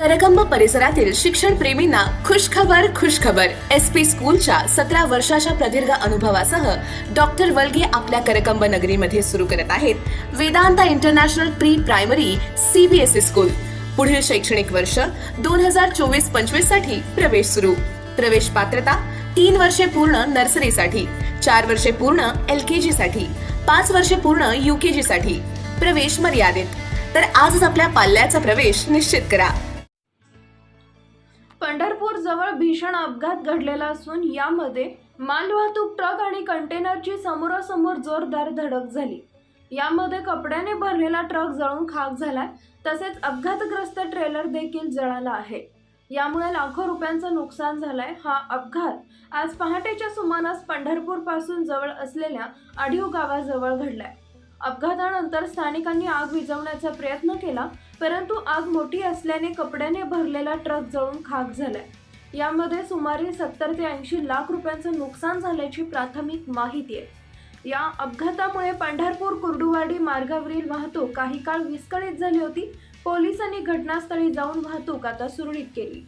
करकंब परिसरातील शिक्षण प्रेमींना खुशखबर खुशखबर. एस पी स्कूलच्या सतरा वर्षाच्या प्रदीर्घ अनुभवासह डॉक्टर वलगे आपल्या करकंब नगरीमध्ये सुरू करत आहेत. Vedanta international pre primary CBSE school. पुढील शैक्षणिक वर्ष दोन हजार चोवीस पंचवीससाठी प्रवेश सुरू. प्रवेश पात्रता तीन वर्षे पूर्ण नर्सरीसाठी चार वर्षे पूर्ण एल के जी साठी पाच वर्षे पूर्ण यू के जी साठी प्रवेश मर्यादित. तर आजच आपल्या पाल्याचा प्रवेश निश्चित करा. पंढरपूर जवळ भीषण अपघात घडलेला असून यामध्ये मालवाहतूक ट्रक आणि कंटेनरची समोरासमोर जोरदार धडक झाली. यामध्ये कपड्याने भरलेला ट्रक जळून खाक झालाय तसेच अपघातग्रस्त ट्रेलर देखील जळाला आहे. यामुळे लाखो रुपयांचं नुकसान झालंय हा अपघात आज पहाटेच्या सुमारास पंढरपूरपासून जवळ असलेल्या आढीव गावाजवळ घडलाय. अपघातानंतर स्थानिकांनी आग विझवण्याचा प्रयत्न केला परंतु आग मोठी असल्याने कपड्याने भरलेला ट्रक जळून खाक झालाय. यामध्ये सुमारे सत्तर ते ऐंशी लाख रुपयांचं नुकसान झाल्याची प्राथमिक माहिती आहे. या अपघातामुळे पंढरपूर कुर्डुवाडी मार्गावरील वाहतूक काही काळ विस्कळीत झाली होती. पोलिसांनी घटनास्थळी जाऊन वाहतूक आता सुरळीत केली.